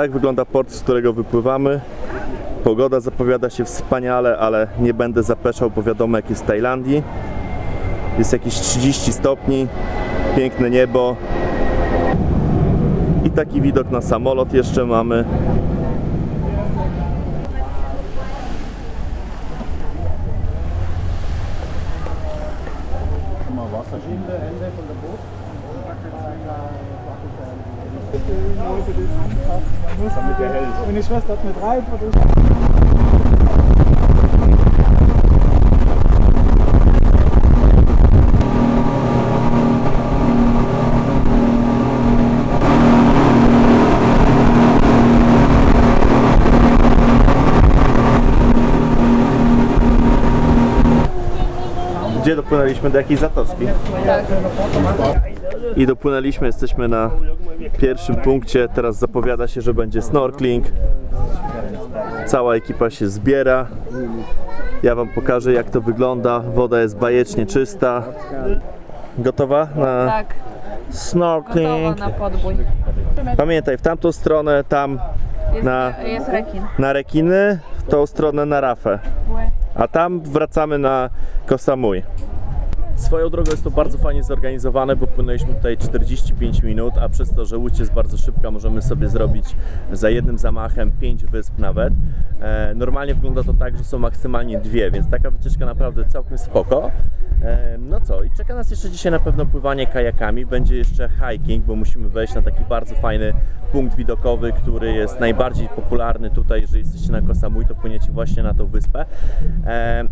Tak wygląda port, z którego wypływamy. Pogoda zapowiada się wspaniale, ale nie będę zapeszał, bo wiadomo jak jest w Tajlandii. Jest jakieś 30 stopni, piękne niebo. I taki widok na samolot jeszcze mamy. Meine Schwester hat mir drei Fotos. Gdzie dopłynęliśmy? Do jakiejś zatoczki? Tak. I dopłynęliśmy, jesteśmy na pierwszym punkcie. Teraz zapowiada się, że będzie snorkeling. Cała ekipa się zbiera. Ja Wam pokażę, jak to wygląda. Woda jest bajecznie czysta. Gotowa na Tak, gotowa snorkeling? na podbój. Pamiętaj, w tamtą stronę tam Jest, Na- jest rekin. na rekiny, w tą stronę na rafę. A tam wracamy na Kosamui. Swoją drogą jest to bardzo fajnie zorganizowane, bo płynęliśmy tutaj 45 minut, a przez to, że łódź jest bardzo szybka, możemy sobie zrobić za jednym zamachem 5 wysp nawet. E, normalnie wygląda to tak, że są maksymalnie dwie, więc taka wycieczka naprawdę całkiem spoko. No co, i czeka nas jeszcze dzisiaj na pewno pływanie kajakami, będzie jeszcze hiking, bo musimy wejść na taki bardzo fajny punkt widokowy, który jest najbardziej popularny tutaj, jeżeli jesteście na Koh Samui, to płyniecie właśnie na tą wyspę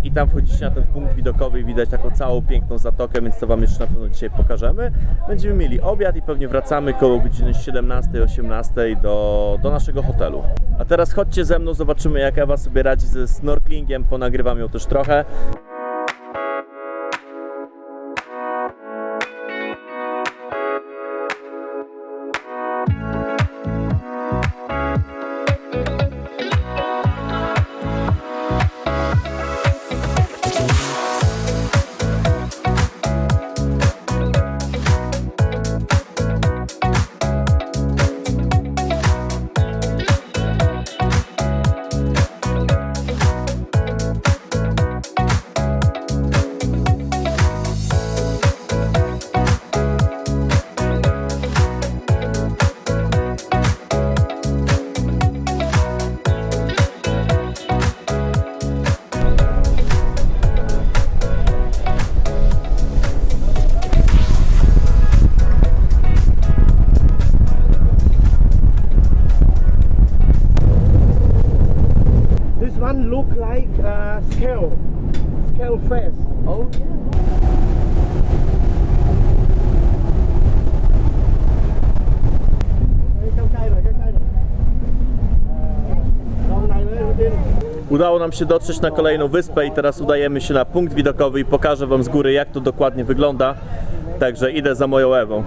i tam wchodzicie na ten punkt widokowy i widać taką całą piękną zatokę, więc to Wam jeszcze na pewno dzisiaj pokażemy. Będziemy mieli obiad i pewnie wracamy koło godziny 17-18 do, do naszego hotelu. A teraz chodźcie ze mną, zobaczymy jak Ewa sobie radzi ze snorklingiem, ponagrywam ją też trochę. look like a scale, scale fest. Oh Udało nam się dotrzeć na kolejną wyspę i teraz udajemy się na punkt widokowy i pokażę Wam z góry jak to dokładnie wygląda. Także idę za moją Ewą.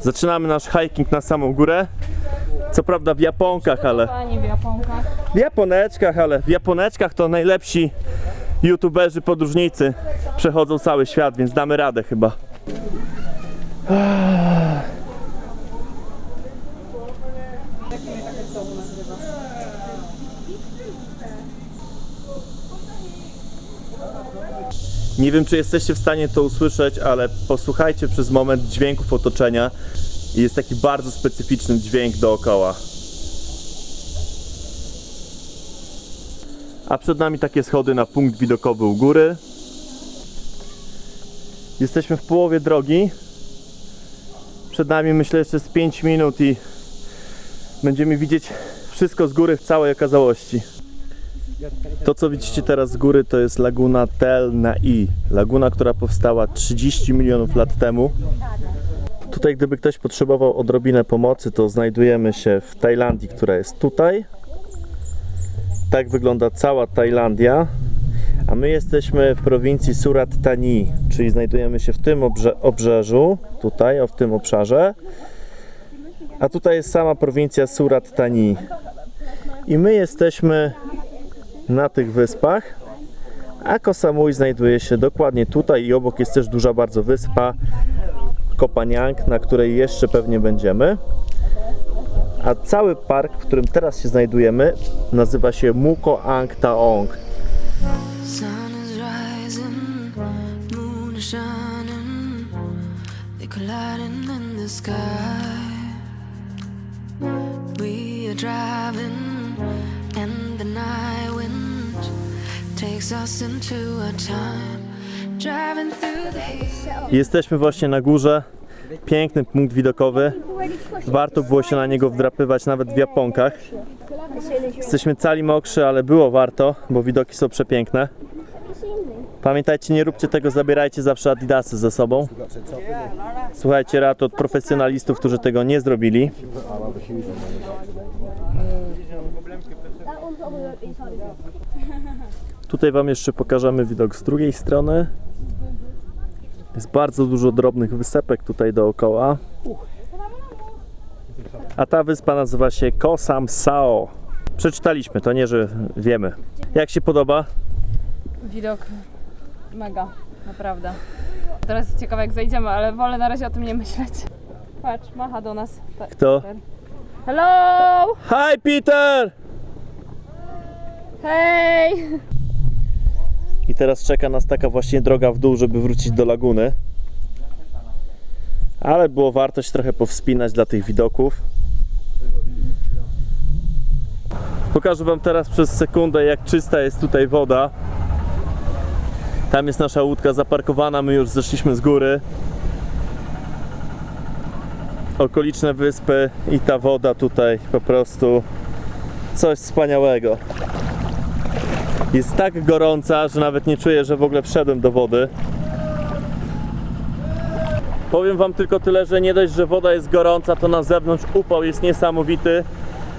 Zaczynamy nasz hiking na samą górę. Co prawda w japonkach, ale Pani w Japonkach. w japoneczkach, ale w japoneczkach to najlepsi youtuberzy, podróżnicy przechodzą cały świat, więc damy radę chyba. Nie wiem, czy jesteście w stanie to usłyszeć, ale posłuchajcie przez moment dźwięków otoczenia. I Jest taki bardzo specyficzny dźwięk dookoła. A przed nami takie schody na punkt widokowy u góry. Jesteśmy w połowie drogi. Przed nami myślę jeszcze z 5 minut i będziemy widzieć wszystko z góry w całej okazałości. To co widzicie teraz z góry to jest laguna Tel Nai. Laguna, która powstała 30 milionów lat temu. Tutaj gdyby ktoś potrzebował odrobinę pomocy, to znajdujemy się w Tajlandii, która jest tutaj. Tak wygląda cała Tajlandia. A my jesteśmy w prowincji Surat Thani, czyli znajdujemy się w tym obrze obrzeżu, tutaj, o w tym obszarze. A tutaj jest sama prowincja Surat Thani. I my jesteśmy na tych wyspach, a Koh Samui znajduje się dokładnie tutaj i obok jest też duża bardzo wyspa, Kopaniang, na której jeszcze pewnie będziemy. A cały park, w którym teraz się znajdujemy, nazywa się Muko Ang Taong. Takes us into a time. Jesteśmy właśnie na górze. Piękny punkt widokowy. Warto było się na niego wdrapywać nawet w japonkach. Jesteśmy cali mokrzy, ale było warto, bo widoki są przepiękne. Pamiętajcie, nie róbcie tego, zabierajcie zawsze adidasy ze sobą. Słuchajcie rad od profesjonalistów, którzy tego nie zrobili. Tutaj Wam jeszcze pokażemy widok z drugiej strony. Jest bardzo dużo drobnych wysepek tutaj dookoła. A ta wyspa nazywa się Koh Sam Sao. Przeczytaliśmy, to nie, że wiemy. Jak się podoba? Widok mega, naprawdę. Teraz jest ciekawe jak zejdziemy, ale wolę na razie o tym nie myśleć. Patrz, macha do nas. Kto? Peter. Hello! Hi Peter! Hej! I teraz czeka nas taka właśnie droga w dół, żeby wrócić do laguny. Ale było warto się trochę powspinać dla tych widoków. Pokażę Wam teraz przez sekundę, jak czysta jest tutaj woda. Tam jest nasza łódka zaparkowana, my już zeszliśmy z góry. Okoliczne wyspy i ta woda tutaj po prostu coś wspaniałego. Jest tak gorąca, że nawet nie czuję, że w ogóle wszedłem do wody. Powiem Wam tylko tyle, że nie dość, że woda jest gorąca, to na zewnątrz upał jest niesamowity.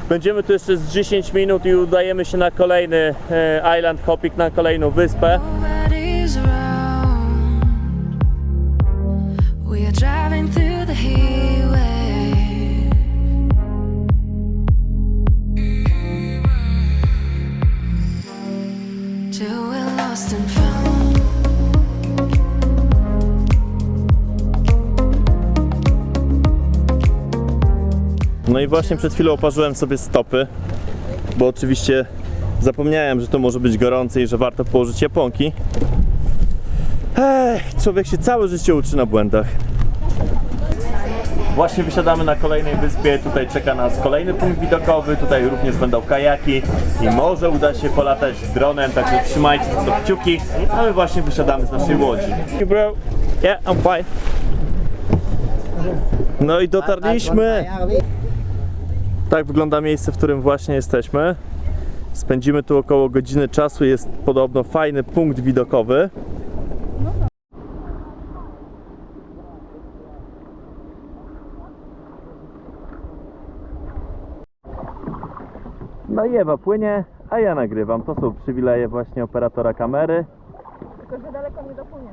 Będziemy tu jeszcze z 10 minut i udajemy się na kolejny e, island hopping, na kolejną wyspę. I właśnie przed chwilą oparzyłem sobie stopy, bo oczywiście zapomniałem, że to może być gorące i że warto położyć japonki. Ech, człowiek się całe życie uczy na błędach. Właśnie wysiadamy na kolejnej wyspie, tutaj czeka nas kolejny punkt widokowy, tutaj również będą kajaki i może uda się polatać dronem, także trzymajcie to kciuki, a my właśnie wysiadamy z naszej łodzi. Hey bro, yeah, I'm fine. No i dotarliśmy. Tak wygląda miejsce, w którym właśnie jesteśmy. Spędzimy tu około godziny czasu. Jest podobno fajny punkt widokowy. No i Ewa płynie, a ja nagrywam. To są przywileje właśnie operatora kamery. Tylko, że daleko nie dopłynie.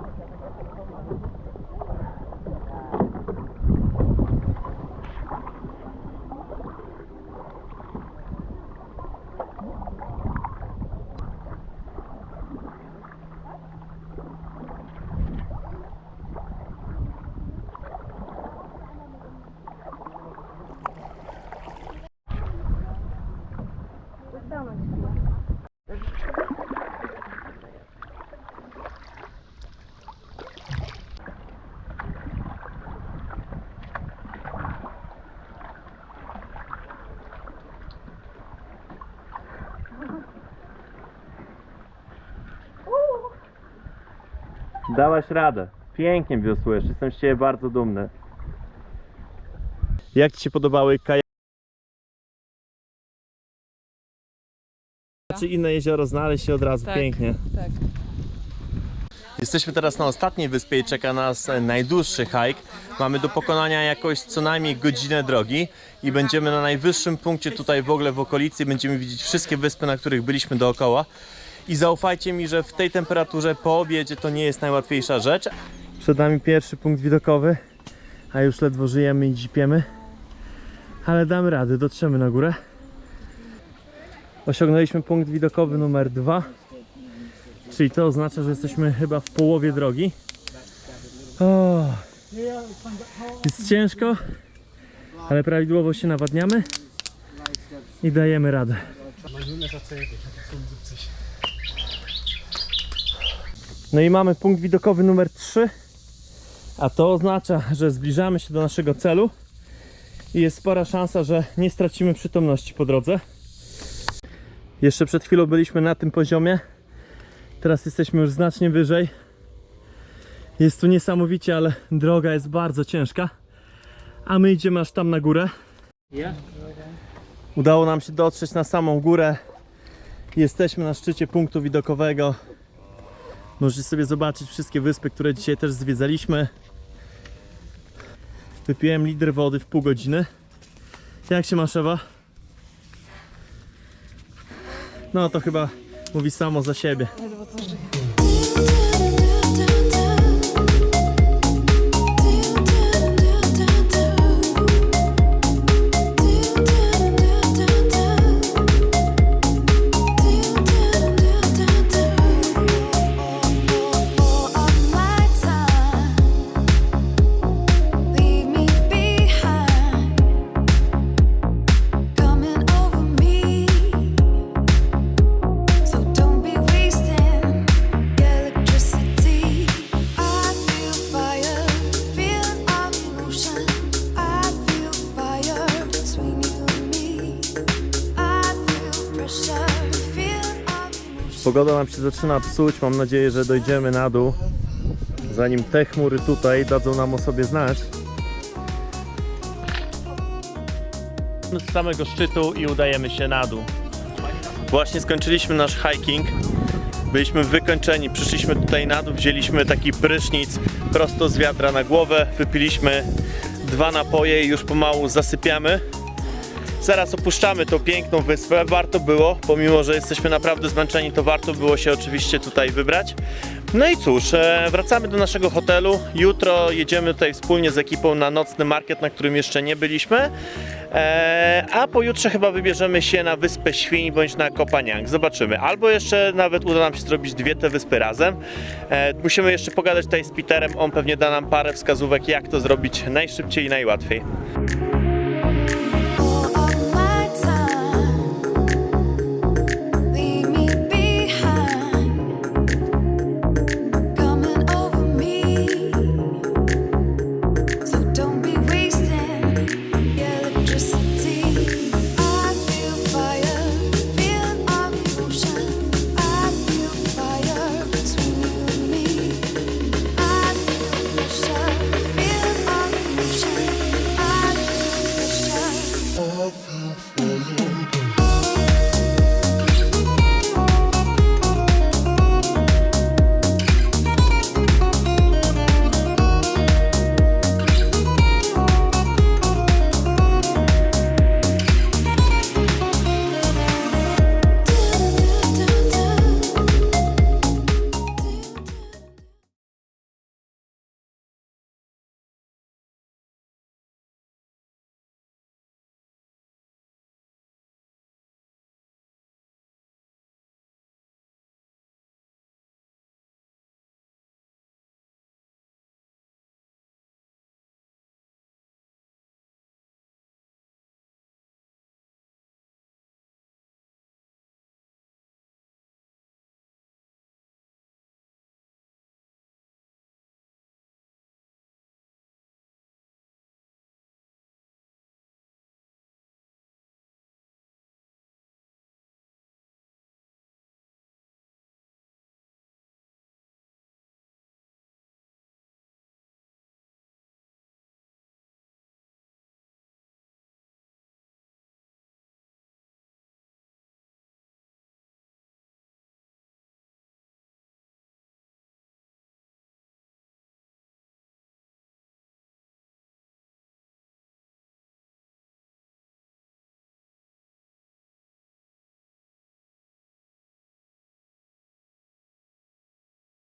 Dałaś radę. Pięknie wiosłujesz. Jestem z Ciebie bardzo dumny. Jak Ci się podobały kajaki? Czy inne jezioro znaleźć się od razu Tak. pięknie. Tak. Jesteśmy teraz na ostatniej wyspie i czeka nas e, najdłuższy hike. Mamy do pokonania jakoś co najmniej godzinę drogi i będziemy na najwyższym punkcie tutaj w ogóle w okolicy. Będziemy widzieć wszystkie wyspy, na których byliśmy dookoła. I zaufajcie mi, że w tej temperaturze po obiedzie to nie jest najłatwiejsza rzecz. Przed nami pierwszy punkt widokowy, a już ledwo żyjemy i dzipiemy. Ale damy radę, dotrzemy na górę. Osiągnęliśmy punkt widokowy numer dwa. Czyli to oznacza, że jesteśmy chyba w połowie drogi. O, Jest ciężko, ale prawidłowo się nawadniamy i dajemy radę. No i mamy punkt widokowy numer 3, a to oznacza, że zbliżamy się do naszego celu i jest spora szansa, że nie stracimy przytomności po drodze. Jeszcze przed chwilą byliśmy na tym poziomie, teraz jesteśmy już znacznie wyżej. Jest tu niesamowicie, ale droga jest bardzo ciężka, a my idziemy aż tam na górę. Udało nam się dotrzeć na samą górę. Jesteśmy na szczycie punktu widokowego. Możecie sobie zobaczyć wszystkie wyspy, które dzisiaj też zwiedzaliśmy. Wypiłem litr wody w pół godziny. Jak się masz Ewa? No to chyba mówi samo za siebie. All Pogoda nam się zaczyna psuć. Mam nadzieję, że dojdziemy na dół. Zanim te chmury tutaj dadzą nam o sobie znać. Z samego szczytu i udajemy się na dół. Właśnie skończyliśmy nasz hiking. Byliśmy wykończeni, przyszliśmy tutaj na dół, wzięliśmy taki prysznic prosto z wiadra na głowę, wypiliśmy dwa napoje i już pomału zasypiamy. Zaraz opuszczamy tą piękną wyspę. Warto było, pomimo że jesteśmy naprawdę zmęczeni, to warto było się oczywiście tutaj wybrać. No i cóż, e, wracamy do naszego hotelu. Jutro jedziemy tutaj wspólnie z ekipą na nocny market, na którym jeszcze nie byliśmy. E, a pojutrze chyba wybierzemy się na Wyspę Świń bądź na Kopaniang. Zobaczymy. Albo jeszcze nawet uda nam się zrobić dwie te wyspy razem. E, musimy jeszcze pogadać tutaj z Peterem. On pewnie da nam parę wskazówek, jak to zrobić najszybciej i najłatwiej.